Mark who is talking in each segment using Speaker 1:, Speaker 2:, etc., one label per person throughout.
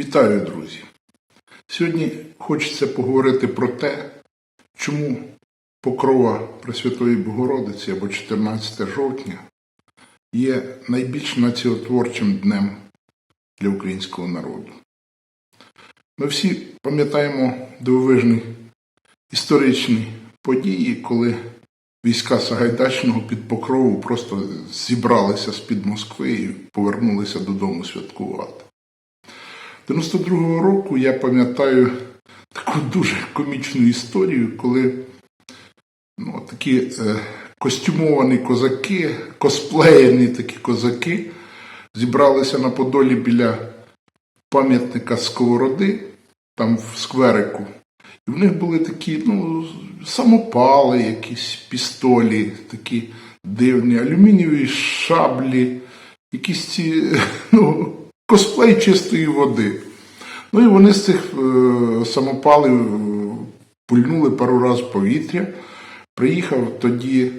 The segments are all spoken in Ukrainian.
Speaker 1: Вітаю, друзі! Сьогодні хочеться поговорити про те, чому Покрова Пресвятої Богородиці або 14 жовтня є найбільш націотворчим днем для українського народу. Ми всі пам'ятаємо дивовижні історичні події, коли війська Сагайдачного під Покрову просто зібралися з-під Москви і повернулися додому святкувати. 92-го року я пам'ятаю таку дуже комічну історію, коли ну, такі е, костюмовані козаки, косплеєні такі козаки зібралися на Подолі біля пам'ятника Сковороди, там в скверику. І в них були такі, ну, самопали, якісь пістолі, такі дивні, алюмінієві шаблі, якісь ці, ну, косплей чистої води. Ну і вони з цих е, самопалів е, пульнули пару разів повітря. Приїхав тоді,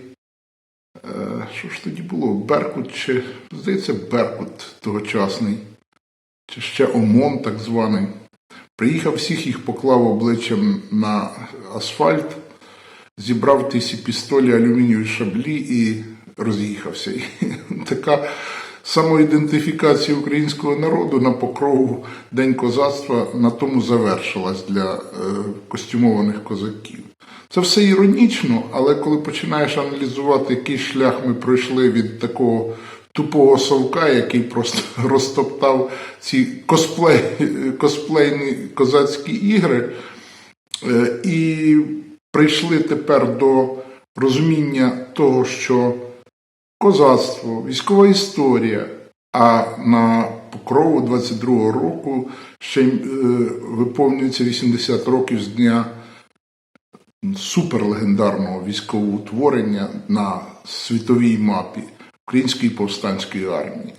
Speaker 1: е, що ж тоді було? Беркут чи, здається, Беркут тогочасний, чи ще ОМОН так званий. Приїхав всіх їх поклав обличчям на асфальт, зібрав ті всі пістолі, алюмінієві шаблі і роз'їхався. Така самоідентифікація українського народу на покрову День козацтва на тому завершилась для е, костюмованих козаків. Це все іронічно, але коли починаєш аналізувати, який шлях ми пройшли від такого тупого совка, який просто розтоптав ці косплей, косплейні козацькі ігри, е, і прийшли тепер до розуміння того, що козацтво, військова історія, а на покрову 22-го року ще е, виповнюється 80 років з дня суперлегендарного військового утворення на світовій мапі Української повстанської армії.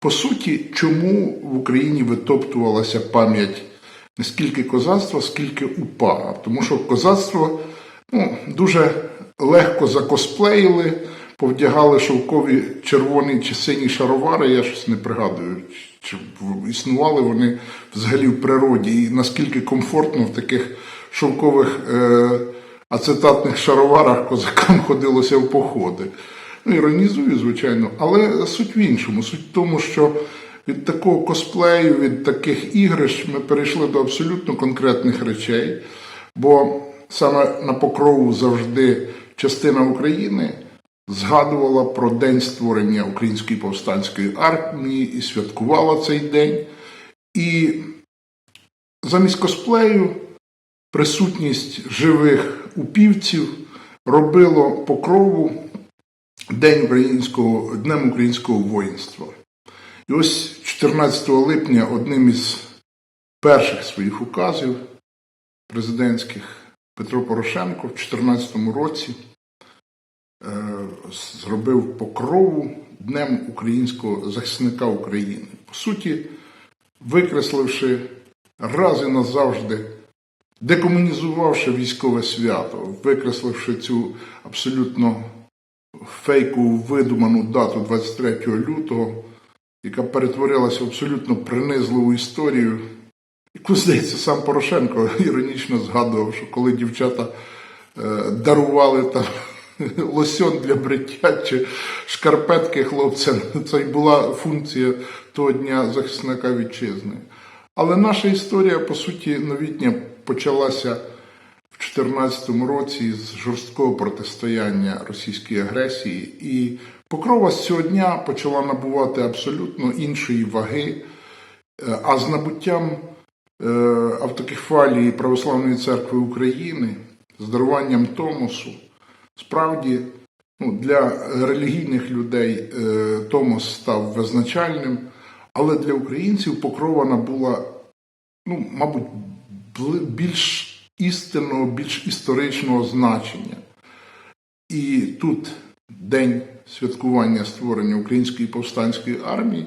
Speaker 1: По суті, чому в Україні витоптувалася пам'ять не скільки козацтва, скільки УПА? Тому що козацтво ну, дуже легко закосплеїли, повдягали шовкові червоні чи сині шаровари, я щось не пригадую, чи існували вони взагалі в природі, і наскільки комфортно в таких шовкових е, ацетатних шароварах козакам ходилося в походи. Ну, іронізую, звичайно, але суть в іншому. Суть в тому, що від такого косплею, від таких ігрищ ми перейшли до абсолютно конкретних речей, бо саме на покрову завжди частина України згадувала про день створення Української повстанської армії і святкувала цей день. І замість косплею присутність живих упівців робило покрову День українського, Днем українського воїнства. І ось 14 липня одним із перших своїх указів президентських Петро Порошенко в 2014 році зробив покрову Днем українського захисника України. По суті, викресливши раз і назавжди, декомунізувавши військове свято, викресливши цю абсолютно фейкову видуману дату 23 лютого, яка перетворилася в абсолютно принизливу історію, яку, здається, сам Порошенко іронічно згадував, що коли дівчата е, дарували там лосьон для бриття чи шкарпетки хлопцям, це й була функція того дня захисника вітчизни. Але наша історія, по суті, новітня почалася в 2014 році з жорсткого протистояння російській агресії, і покрова з цього дня почала набувати абсолютно іншої ваги, Е, а з набуттям е, автокефалії Православної церкви України, з даруванням Томосу, справді ну, для релігійних людей е, Томос став визначальним, але для українців покрова набула, ну, мабуть, більш істинного, більш історичного значення. І тут день святкування створення Української повстанської армії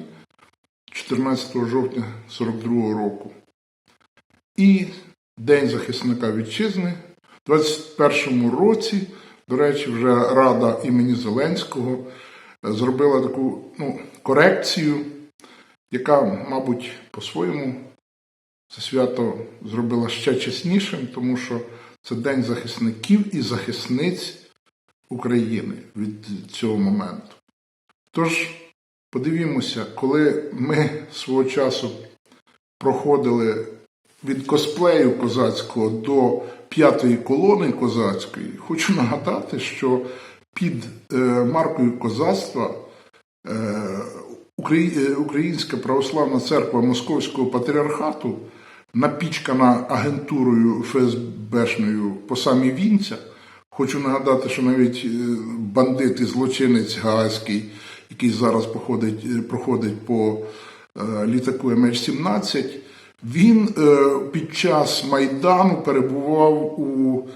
Speaker 1: 14 жовтня 42 року. І День захисника вітчизни в 21 році, до речі, вже Рада імені Зеленського е, зробила таку ну, корекцію, яка, мабуть, по-своєму це свято зробила ще чеснішим, тому що це День захисників і захисниць України від цього моменту. Тож, подивімося, коли ми свого часу проходили від косплею козацького до п'ятої колони козацької, хочу нагадати, що під е, маркою козацтва е, е, Українська православна церква Московського патріархату, напічкана агентурою ФСБшною по самі вінця. Хочу нагадати, що навіть бандит і злочинець Гаазький, який зараз походить, проходить по літаку MH17, він е, під час Майдану перебував у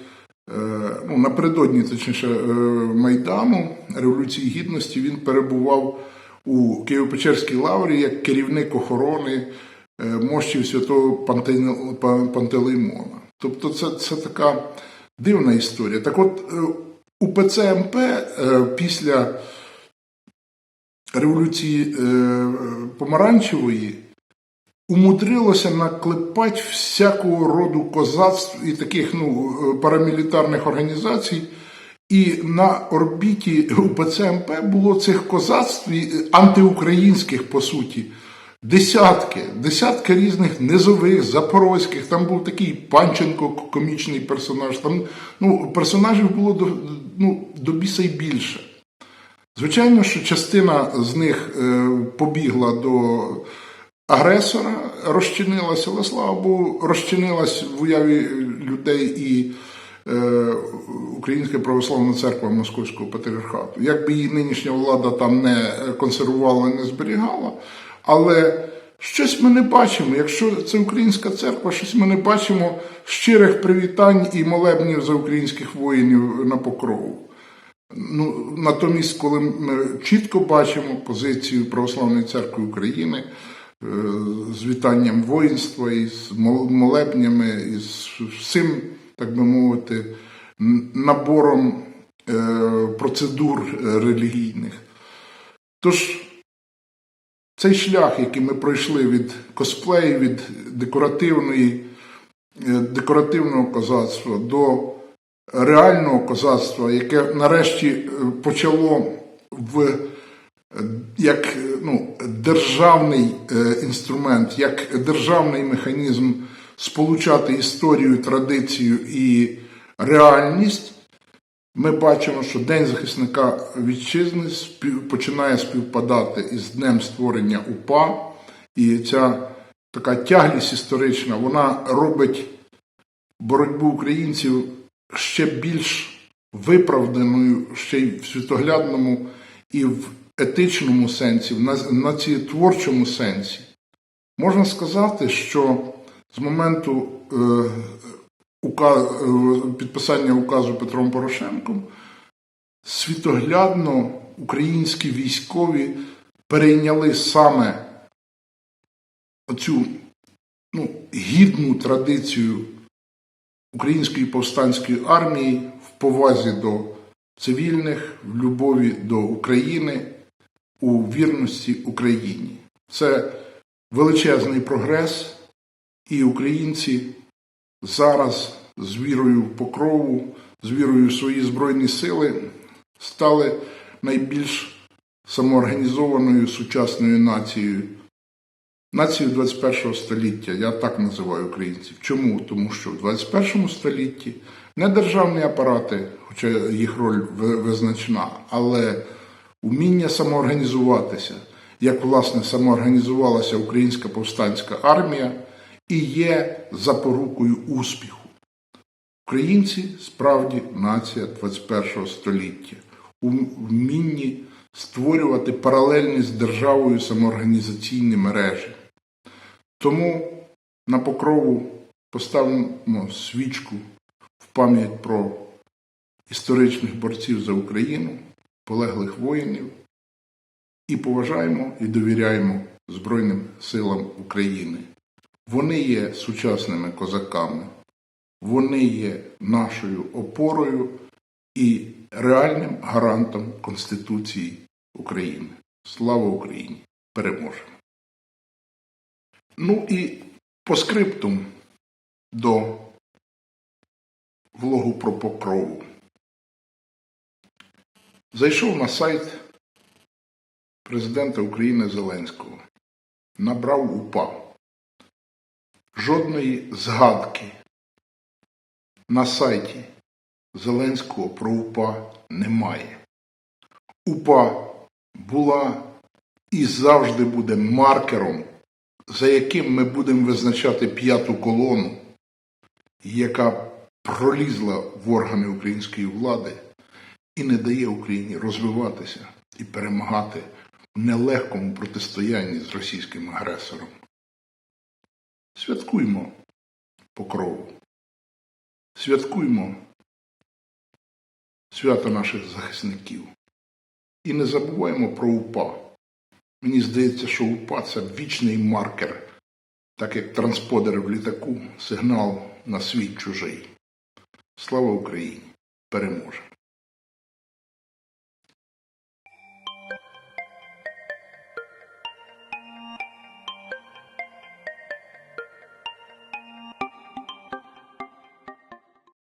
Speaker 1: Е, ну, напередодні, точніше, е, Майдану Революції Гідності він перебував у Києво-Печерській лаврі як керівник охорони мощів святого Пантелеймона. Тобто це, це така дивна історія. Так от, у ПЦМП е, після революції Помаранчевої умудрилося наклепати всякого роду козацтв і таких ну, е, парамілітарних організацій. І на орбіті УПЦ було цих козацтв е, антиукраїнських, по суті, десятки, десятки різних низових, запорозьких. Там був такий Панченко, комічний персонаж. Там ну, персонажів було до, ну, до біса й більше. Звичайно, що частина з них е, побігла до агресора, розчинилася, але слава Богу, розчинилась в уяві людей і е, Українська православна церква Московського патріархату. Якби її нинішня влада там не консервувала, не зберігала, але щось ми не бачимо. Якщо це українська церква, щось ми не бачимо щирих привітань і молебнів за українських воїнів на покрову. Ну, натомість, коли ми чітко бачимо позицію Православної церкви України з вітанням воїнства і з молебнями, і з всім, так би мовити, набором е, процедур е, релігійних. Тож цей шлях, який ми пройшли від косплею, від декоративної, е, декоративного козацтва до реального козацтва, яке нарешті е, почало в е, як е, ну, державний е, інструмент, як державний механізм сполучати історію, традицію і реальність, ми бачимо, що День захисника вітчизни починає співпадати із днем створення УПА, і ця така тяглість історична, вона робить боротьбу українців ще більш виправданою, ще й в світоглядному і в етичному сенсі, в націєтворчому сенсі. Можна сказати, що з моменту е, е, підписання указу Петром Порошенком світоглядно українські військові перейняли саме оцю ну, гідну традицію української повстанської армії в повазі до цивільних, в любові до України, у вірності Україні. Це величезний прогрес, і українці зараз з вірою в покрову, з вірою в свої збройні сили стали найбільш самоорганізованою сучасною нацією. Націю 21 століття, я так називаю українців. Чому? Тому що в 21 столітті не державні апарати, хоча їх роль ви- визначна, але уміння самоорганізуватися, як власне самоорганізувалася українська повстанська армія, і є запорукою успіху. Українці справді нація 21 століття у вмінні створювати паралельні з державою самоорганізаційні мережі. Тому на покрову поставимо свічку в пам'ять про історичних борців за Україну, полеглих воїнів і поважаємо і довіряємо Збройним силам України. Вони є сучасними козаками, вони є нашою опорою і реальним гарантом Конституції України. Слава Україні! Переможемо! Ну і По скриптум до влогу про покрову. Зайшов на сайт президента України Зеленського, набрав УПА. Жодної згадки на сайті Зеленського про УПА немає. УПА була і завжди буде маркером, за яким ми будемо визначати п'яту колону, яка пролізла в органи української влади і не дає Україні розвиватися і перемагати в нелегкому протистоянні з російським агресором. Святкуймо покрову. Святкуймо свято наших захисників. І не забуваємо про УПА. Мені здається, що УПА це вічний маркер, так як трансподер в літаку, сигнал на свій чужий. Слава Україні! Переможе!